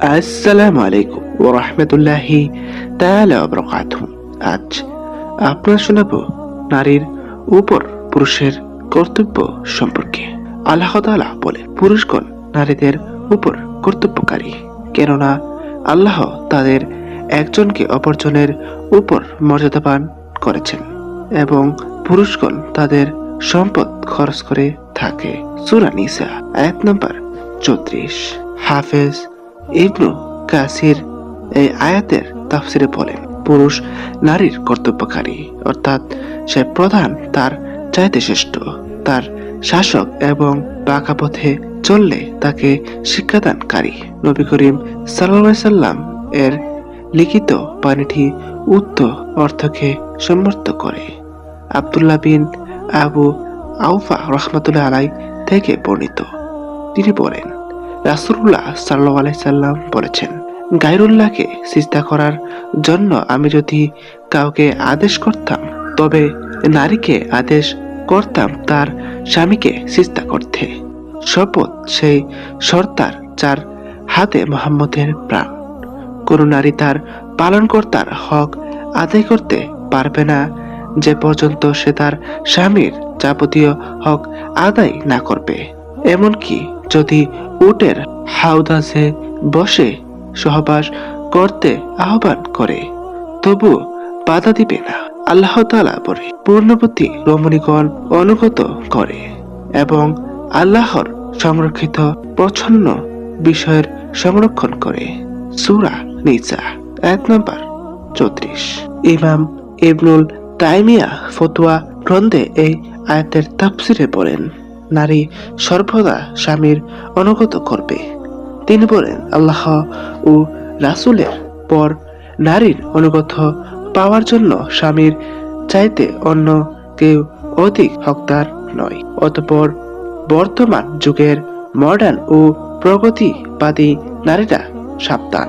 আসসালামু আলাইকুম ও রহমতুল্লাহি বারাকাতুহু। আজ আপনার শোনাব নারীর উপর পুরুষের কর্তব্য সম্পর্কে। আল্লাহ তাআলা বলে পুরুষগণ নারীদের উপর কর্তব্যকারী, কেননা আল্লাহ তাদের একজনকে অপরজনের উপর মর্যাদাবান করেছেন এবং পুরুষগণ তাদের সম্পদ খরচ করে থাকে। সূরা নিসা, আয়াত নাম্বার চৌত্রিশ। হাফেজ ইবনু কাসির এই আয়াতের তাফসিরে বলেন পুরুষ নারীর কর্তব্যকারী, অর্থাৎ সে প্রধান, তার চাইতে শ্রেষ্ঠ, তার শাসক এবং বাঁকা পথে চললে তাকে শিক্ষাদানকারী। নবী করিম সাল্লাম এর লিখিত বাণীটি উক্ত অর্থকে সমর্থ করে। আব্দুল্লাহ বিন আবু আউফা রহমতুল্লাহ আলাই থেকে বর্ণিত। তিনি বলেন রাসুল্লাহ সাল্লাহ আলাইসাল্লাম বলেছেন গাইরুল্লাহকে সিজদা করার জন্য আমি যদি কাউকে আদেশ করতাম, তবে নারীকে আদেশ করতাম তার স্বামীকে সিজদা করতে। শপথ সেই সর্তার যার হাতে মোহাম্মদের প্রাণ। কোন নারী তার পালনকর্তার হক আদায় করতে পারবে না, যে পর্যন্ত সে তার স্বামীর যাবতীয় হক আদায় না করবে। এমনকি যদি উটের হাউদাসে বসে সহবাস করতে আহ্বান করে, তবু বাধা দিবে না। আল্লাহ তালা বলে পূর্ণবতী রমণীগণ অনুগত করে এবং আল্লাহর সংরক্ষিত প্রচ্ছন্ন বিষয়ের সংরক্ষণ করে। সুরা নিচা এক নম্বর, চৌত্রিশ। ইমাম ইবনুল তাইমিয়া ফতুয়া গ্রন্থে এই আয়াতের তাফসিরে বলেন নারী সর্বদা স্বামীর অনুগত করবে। তিনি বলেন, আল্লাহ ও রাসুলের পর নারীর অনুগত পাওয়ার জন্য স্বামীর চাইতে অন্য কেউ অধিক হকদার নয়। অতপর বর্তমান যুগের মডার্ন ও প্রগতিবাদী নারীরা সাবধান,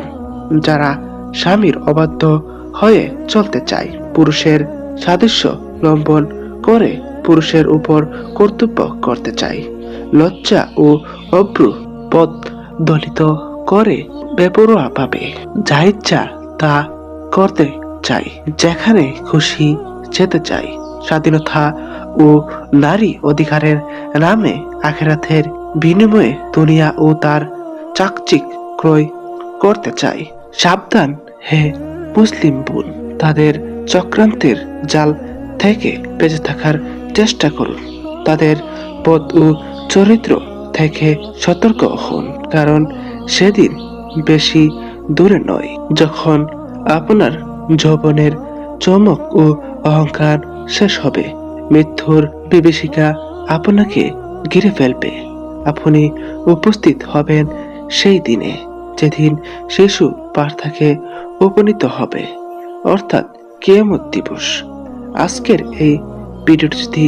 যারা স্বামীর অবাধ্য হয়ে চলতে চায়। পুরুষের সাদৃশ্য লম্বন করে পুরুষের উপর কর্তব্য করতে চাই লজ্জা ও অব্রু পথ দলিত করে বেপরোয়া ভাবে যা ইচ্ছা তা করতে চাই যেখানে খুশি যেতে চাই স্বাধীনতা ও নারী অধিকারের নামে আখেরাতের বিনিময়ে দুনিয়া ও তার চাকচিক ক্রয় করতে চাই সাবধান হে মুসলিম বোন, তাদের চক্রান্তের জাল থেকে বেঁচে থাকার চেষ্টা করুন। তাদের পথ ও চরিত্র থেকে সতর্ক হন, কারণ সেদিন বেশি দূরে নয়। যখন আপনার যৌবনের চমক ও অহংকার শেষ হবে, মৃত্যুর বিভীষিকা আপনাকে ঘিরে ফেলবে। আপনি উপস্থিত হবেন সেই দিনে, যেদিন শিশু পার্থাকে উপনীত হবে। অর্থাৎ কেয়ামত দিবস। আজকের এই ভিডিওটি যদি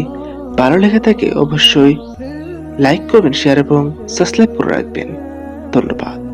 ভালো লেগে থাকে অবশ্যই লাইক করবেন শেয়ার এবং সাবস্ক্রাইব করে রাখবেন। ধন্যবাদ।